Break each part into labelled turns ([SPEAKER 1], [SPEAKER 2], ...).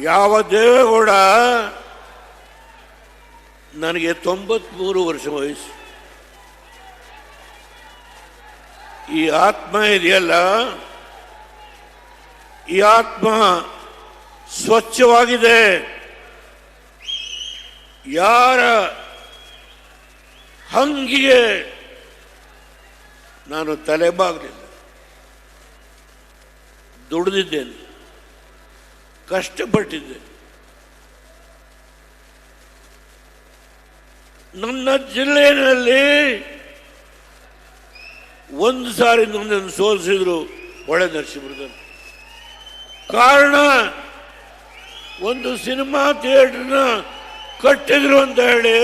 [SPEAKER 1] ಯಾವ ದೇವೇಗೌಡ? ನನಗೆ ತೊಂಬತ್ಮೂರು ವರ್ಷ ವಯಸ್ಸು. ಈ ಆತ್ಮ ಇದೆಯಲ್ಲ? ಈ ಆತ್ಮ ಸ್ವಚ್ಛವಾಗಿದೆ. ಯಾರ ಹಂಗಿಗೆ ನಾನು ತಲೆಬಾಗಲಿಲ್ಲ ದುಡಿದಿದ್ದೇನೆ. ಕಷ್ಟಪಟ್ಟಿದ್ದೆ. ನನ್ನ ಜಿಲ್ಲೆಯಲ್ಲಿ ಒಂದು ಸಾರಿ ನನ್ನನ್ನು ಸೋಲಿಸಿದ್ರು ಒಳ್ಳೆ ನರಸಿಂಹದಲ್ಲಿ ಕಾರಣ, ಒಂದು ಸಿನಿಮಾ ಥಿಯೇಟರ್ನ ಕಟ್ಟಿದ್ರು ಅಂತ ಹೇಳಿ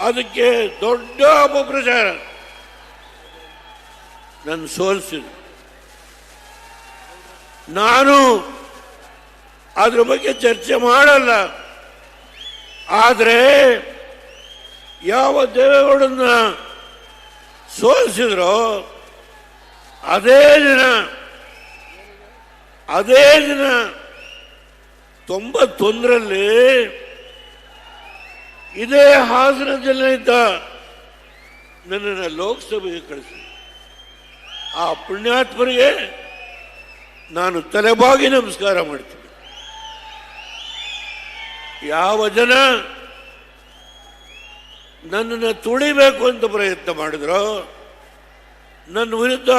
[SPEAKER 1] ಅದಕ್ಕೆ ದೊಡ್ಡ ಅಪಪ್ರಚಾರ. ನನ್ನ ಸೋಲಿಸಿದ್ರು. ನಾನು ಅದ್ರ ಬಗ್ಗೆ ಚರ್ಚೆ ಮಾಡಲ್ಲ. ಆದರೆ ಯಾವ ದೇವೇಗೌಡನ್ನ ಸೋಲಿಸಿದ್ರೋ ಅದೇ ದಿನ ಅದೇ ದಿನ ತೊಂಬತ್ತೊಂದರಲ್ಲಿ ಇದೇ ಹಾಸನ ಇದ್ದ ನನ್ನನ್ನು ಲೋಕಸಭೆಗೆ ಕಳಿಸಿ ಆ ಪುಣ್ಯಾತ್ಮರಿಗೆ ನಾನು ತಲೆಬಾಗಿ ನಮಸ್ಕಾರ ಮಾಡ್ತೀನಿ. ಯಾವ ಜನ ನನ್ನನ್ನು ತುಳಿಬೇಕು ಅಂತ ಪ್ರಯತ್ನ ಮಾಡಿದ್ರು, ನನ್ನ ವಿರುದ್ಧ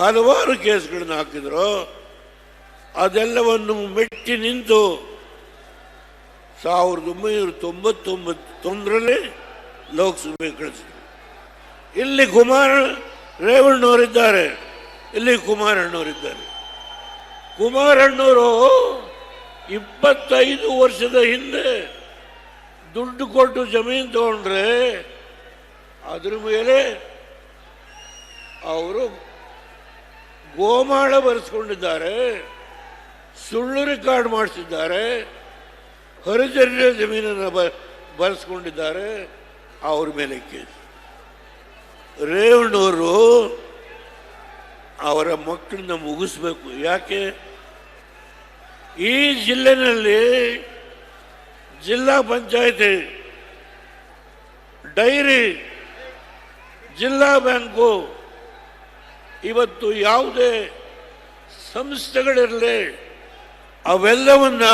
[SPEAKER 1] ಹಲವಾರು ಕೇಸ್ಗಳನ್ನು ಹಾಕಿದ್ರು, ಅದೆಲ್ಲವನ್ನು ಮೆಟ್ಟಿ ನಿಂತು ಸಾವಿರದ ಒಂಬೈನೂರ ತೊಂಬತ್ತೊಂಬತ್ತೊಂದರಲ್ಲಿ ಲೋಕಸಭೆ ಕಳಿಸಿದ್ರು. ಇಲ್ಲಿ ಕುಮಾರ ರೇವಣ್ಣವರಿದ್ದಾರೆ. ಇಲ್ಲಿ ಕುಮಾರಣ್ಣವರಿದ್ದಾರೆ. ಕುಮಾರಣ್ಣವರು ಇಪ್ಪತ್ತೈದು ವರ್ಷದ ಹಿಂದೆ ದುಡ್ಡು ಕೊಟ್ಟು ಜಮೀನು ತಗೊಂಡ್ರೆ ಅದ್ರ ಮೇಲೆ ಅವರು ಗೋಮಾಳ ಬರೆಸ್ಕೊಂಡಿದ್ದಾರೆ, ಸುಳ್ಳು ರೆಕಾರ್ಡ್ ಮಾಡಿಸಿದ್ದಾರೆ ಹರಿಜನ ಜಮೀನನ್ನು ಬ, ಬರೆಸ್ಕೊಂಡಿದ್ದಾರೆ, ಅವ್ರ ಮೇಲೆ ಕೇಸ್. ರೇವಣ್ಣವರು ಅವರ ಮಕ್ಕಳನ್ನ ಮುಗಿಸ್ಬೇಕು. ಯಾಕೆ? ಈ ಜಿಲ್ಲೆನಲ್ಲಿ ಜಿಲ್ಲಾ ಪಂಚಾಯತಿ, ಡೈರಿ, ಜಿಲ್ಲಾ ಬ್ಯಾಂಕು ಇವತ್ತು ಯಾವುದೇ ಸಂಸ್ಥೆಗಳಿರಲಿ, ಅವೆಲ್ಲವನ್ನ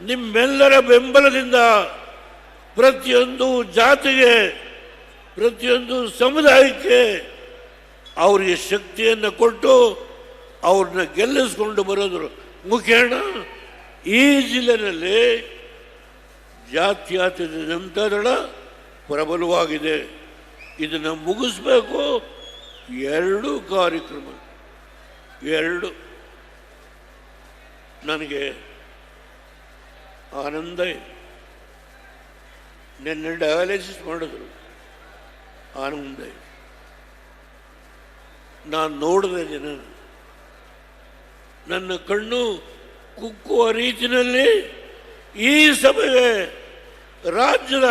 [SPEAKER 1] ನಿಮ್ಮೆಲ್ಲರ ಬೆಂಬಲದಿಂದ ಪ್ರತಿಯೊಂದು ಜಾತಿಗೆ, ಪ್ರತಿಯೊಂದು ಸಮುದಾಯಕ್ಕೆ ಅವರಿಗೆ ಶಕ್ತಿಯನ್ನು ಕೊಟ್ಟು ಅವ್ರನ್ನ ಗೆಲ್ಲಿಸ್ಕೊಂಡು ಬರೋದ್ರ. ಮುಖೇಣ, ಈ ಜಿಲ್ಲೆಯಲ್ಲಿ ಜಾತ್ಯಾತೀತ ಜನತಾದಳ ಪ್ರಬಲವಾಗಿದೆ. ಇದನ್ನು ಮುಗಿಸ್ಬೇಕು. ಎರಡು ಕಾರ್ಯಕ್ರಮ, ಎರಡು. ನನಗೆ ಆನಂದ ಇದೆ. ನಿನ್ನೆ ಡಯಾಲಿಸಿಸ್ ಮಾಡಿದ್ರು. ಆನಂದ. ನಾನು ನೋಡಿದೆ ಜನ ನನ್ನ ಕಣ್ಣು ಕುಕ್ಕುವ ರೀತಿಯಲ್ಲಿ ಈ ಸಭೆಗೆ ರಾಜ್ಯದ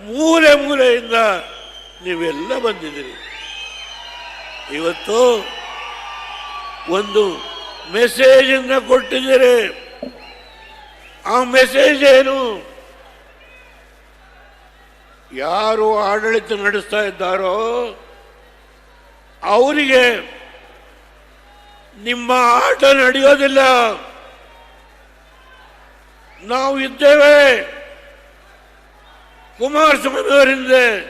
[SPEAKER 1] ಮೂಲೆ ಮೂಲೆಯಿಂದ ನೀವೆಲ್ಲ ಬಂದಿದ್ದೀರಿ. ಇವತ್ತು ಒಂದು ಮೆಸೇಜನ್ನು ಕೊಟ್ಟಿದ್ದೀರಿ. ಆ ಮೆಸೇಜ್ ಏನು? ಯಾರು ಆಡಳಿತ ನಡೆಸ್ತಾ ಇದ್ದಾರೋ ಅವರಿಗೆ ನಿಮ್ಮ ಆಟ ನಡೆಯೋದಿಲ್ಲ. ನಾವು ಇದ್ದೇವೆ. ಕುಮಾರಸ್ವಾಮಿ ಅವರಿಂದೆ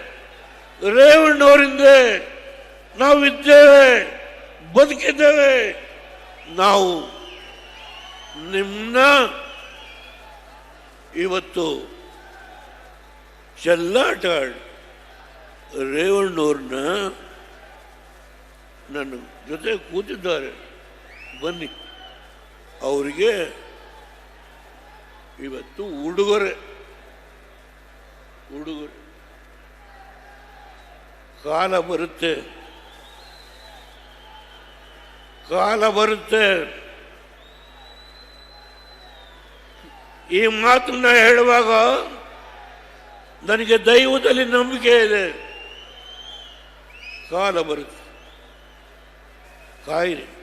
[SPEAKER 1] ನಾವು ಇದ್ದೇವೆ, ಬದುಕಿದ್ದೇವೆ. ನಾವು ನಿಮ್ಮನ್ನ ಇವತ್ತು ಚೆಲ್ಲಾಟ ರೇವಣ್ಣವ್ರನ್ನ ನನ್ನ ಜೊತೆ ಕೂತಿದ್ದಾರೆ. ಬನ್ನಿ. ಅವರಿಗೆ ಇವತ್ತು ಉಡುಗೊರೆ. ಉಡುಗೊರೆ. ಕಾಲ ಬರುತ್ತೆ. ಕಾಲ ಬರುತ್ತೆ. ಈ ಮಾತನ್ನ ಹೇಳುವಾಗ ನನಗೆ ದೈವದಲ್ಲಿ ನಂಬಿಕೆ ಇದೆ. ಕಾಲ ಬರುತ್ತೆ. ಕಾಯಿರಿ.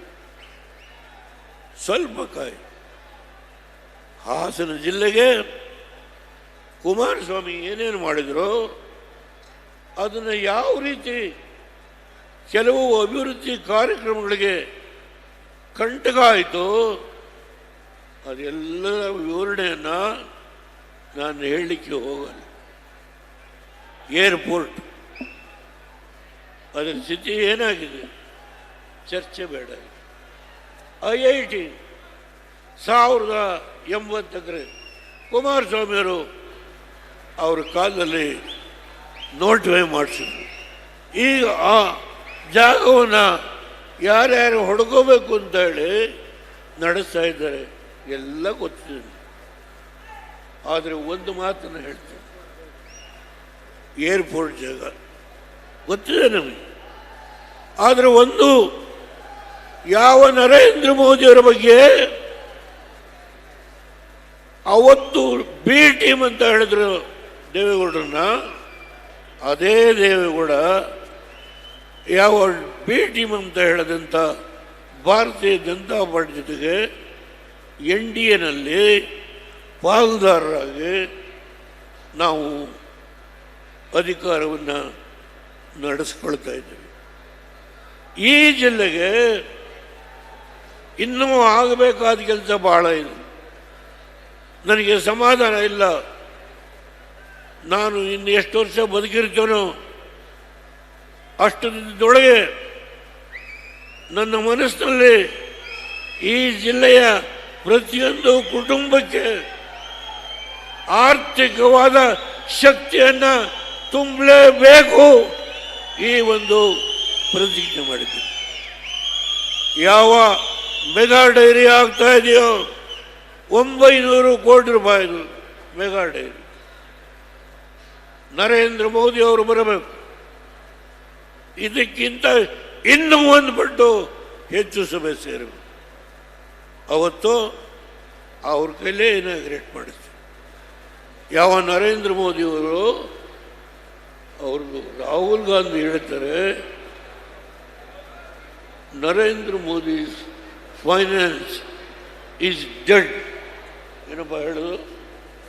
[SPEAKER 1] ಸ್ವಲ್ಪ ಕಾಯಿ ಹಾಸನ ಜಿಲ್ಲೆಗೆ ಕುಮಾರಸ್ವಾಮಿ ಏನೇನು ಮಾಡಿದ್ರು ಅದನ್ನು ಯಾವ ರೀತಿ ಕೆಲವು ಅಭಿವೃದ್ಧಿ ಕಾರ್ಯಕ್ರಮಗಳಿಗೆ ಕಂಟಕ ಆಯಿತು ಅದೆಲ್ಲರ ವಿವರಣೆಯನ್ನು ನಾನು ಹೇಳಲಿಕ್ಕೆ ಹೋಗಲ್ಲ. ಏರ್ಪೋರ್ಟ್. ಅದರ ಸ್ಥಿತಿ ಏನಾಗಿದೆ? ಚರ್ಚೆ ಬೇಡ. ಐ ಐ ಟಿ ಸಾವಿರದ ಎಂಬತ್ತಕ್ಕೆ ಕುಮಾರಸ್ವಾಮಿಯವರು ಅವ್ರ ಕಾಲದಲ್ಲಿ ನೋಟಿಫೈ ಮಾಡಿಸಿದ್ರು. ಈಗ ಆ ಜಾಗವನ್ನು ಯಾರ್ಯಾರು ಹೊಡ್ಕೋಬೇಕು ಅಂತ ಹೇಳಿ ನಡೆಸ್ತಾ ಇದ್ದಾರೆ. ಎಲ್ಲ ಗೊತ್ತಿದೆ. ಆದರೆ ಒಂದು ಮಾತನ್ನು ಹೇಳ್ತೀನಿ. ಏರ್ಪೋರ್ಟ್ ಜಾಗ ಗೊತ್ತಿದೆ ನಮಗೆ. ಆದರೆ ಒಂದು ಯಾವ ನರೇಂದ್ರ ಮೋದಿಯವರ ಬಗ್ಗೆ ಅವತ್ತು ಬಿ ಟೀಮ್ ಅಂತ ಹೇಳಿದ್ರು ದೇವೇಗೌಡರನ್ನ, ಅದೇ ದೇವೇಗೌಡ ಯಾವ ಬಿ ಟೀಮ್ ಅಂತ ಹೇಳದಂಥ ಭಾರತೀಯ ಜನತಾ ಪಾರ್ಟಿ ಜೊತೆಗೆ ಎನ್ ಡಿ ಎನಲ್ಲಿ ಪಾಲ್ದಾರರಾಗಿ ನಾವು ಅಧಿಕಾರವನ್ನು ನಡೆಸ್ಕೊಳ್ತಾ ಇದ್ದೀವಿ. ಈ ಜಿಲ್ಲೆಗೆ ಇನ್ನೂ ಆಗಬೇಕಾದ ಕೆಲಸ ಬಹಳ ಇದೆ. ನನಗೆ ಸಮಾಧಾನ ಇಲ್ಲ. ನಾನು ಇನ್ನು ಎಷ್ಟು ವರ್ಷ ಬದುಕಿರ್ತೇನೋ ದಿನದೊಳಗೆ ನನ್ನ ಮನಸ್ಸಿನಲ್ಲಿ ಈ ಜಿಲ್ಲೆಯ ಪ್ರತಿಯೊಂದು ಕುಟುಂಬಕ್ಕೆ ಆರ್ಥಿಕವಾದ ಶಕ್ತಿಯನ್ನು ತುಂಬಲೇಬೇಕು ಈ ಒಂದು ಪ್ರತಿಜ್ಞೆ ಮಾಡಿದ್ದೀನಿ. ಯಾವ ಮೆಗಾ ಡೈರಿ ಆಗ್ತಾ ಇದೆಯೋ? ಒಂಬೈನೂರು ಕೋಟಿ ರೂಪಾಯಿದು ಮೆಗಾ ಡೈರಿ. ನರೇಂದ್ರ ಮೋದಿ ಅವರು ಬರಬೇಕು. ಇದಕ್ಕಿಂತ ಇನ್ನೂ ಒಂದು ಪಟ್ಟು ಹೆಚ್ಚು ಸಭೆ ಸೇರಬೇಕು. ಅವತ್ತು ಅವ್ರ ಕೈಲೇ ಇನಾಗ್ರೇಟ್ ಮಾಡಿದ್ರು. ಯಾವ ನರೇಂದ್ರ ಮೋದಿಯವರು ಅವ್ರಿಗೂ ರಾಹುಲ್ ಗಾಂಧಿ ಹೇಳ್ತಾರೆ, Narendra Modi finance is dead ಏನಪ್ಪ ಹೇಳೋದು